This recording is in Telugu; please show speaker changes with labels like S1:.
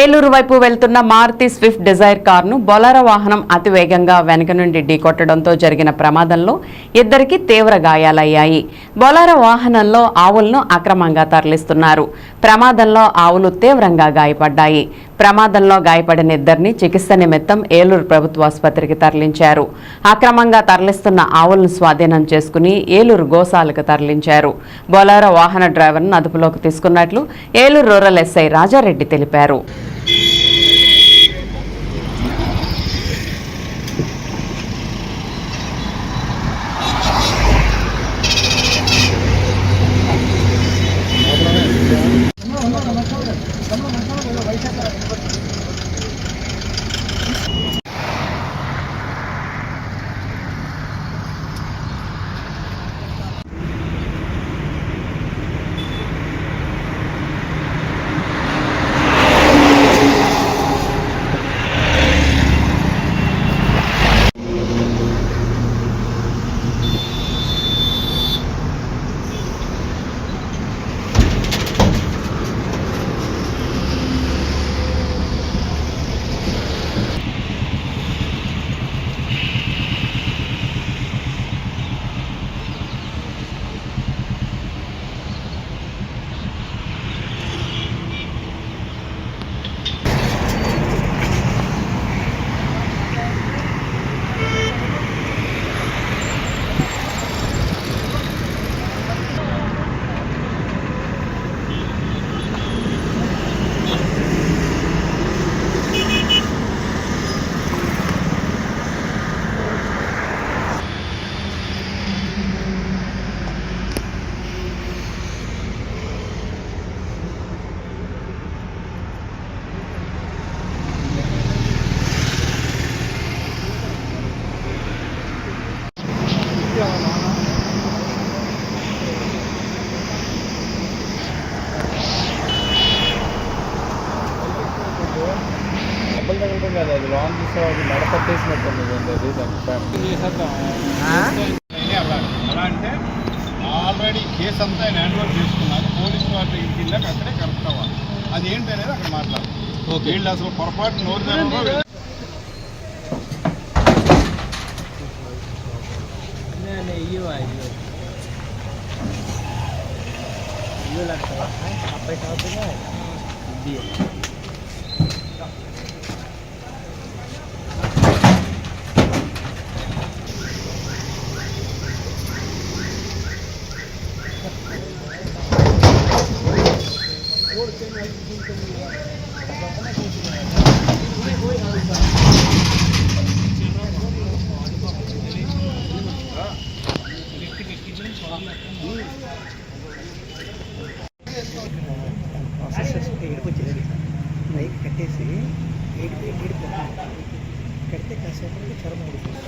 S1: ఏలూరు వైపు వెళ్తున్న మారుతి స్విఫ్ట్ డిజైర్ కారును బొలారో వాహనం అతివేగంగా వెనక నుండి ఢీకొట్టడంతో జరిగిన ప్రమాదంలో ఇద్దరికి తీవ్ర గాయాలయ్యాయి. బొలారో వాహనంలో ఆవులను అక్రమంగా తరలిస్తున్నారు. ప్రమాదంలో ఆవులు తీవ్రంగా గాయపడ్డాయి. ప్రమాదంలో గాయపడిన ఇద్దరిని చికిత్స నిమిత్తం ఏలూరు ప్రభుత్వ ఆసుపత్రికి తరలించారు. అక్రమంగా తరలిస్తున్న ఆవులను స్వాధీనం చేసుకుని ఏలూరు గోశాలకు తరలించారు. బొలారో వాహన డ్రైవర్ను అదుపులోకి తీసుకున్నట్లు ఏలూరు రూరల్ ఎస్ఐ రాజారెడ్డి తెలిపారు.
S2: కాదు అది లాంగ్ చూస్తే అది మెడ పట్టేసినట్టుంది అది? దానికి
S3: అలా. అలా అంటే ఆల్రెడీ కేసు అంతా ఆయన హ్యాండ్ ఓవర్ చేసుకున్నారు. పోలీస్ వారి దగ్గరికి వెళ్ళాక అక్కడే కరెక్ట్ అవ్వాలి అది ఏంటనేది అక్కడ మాట్లాడాలి వీళ్ళు అసలు పొరపాటు నోరు తెరవరు.
S4: ప్రాసెస్ ఏడుకొచ్చేది పైకి కట్టేసి ఏడిపోయి ఏడిపోతుంది కడితే కాసేపు చర్మం ఉడుతుంది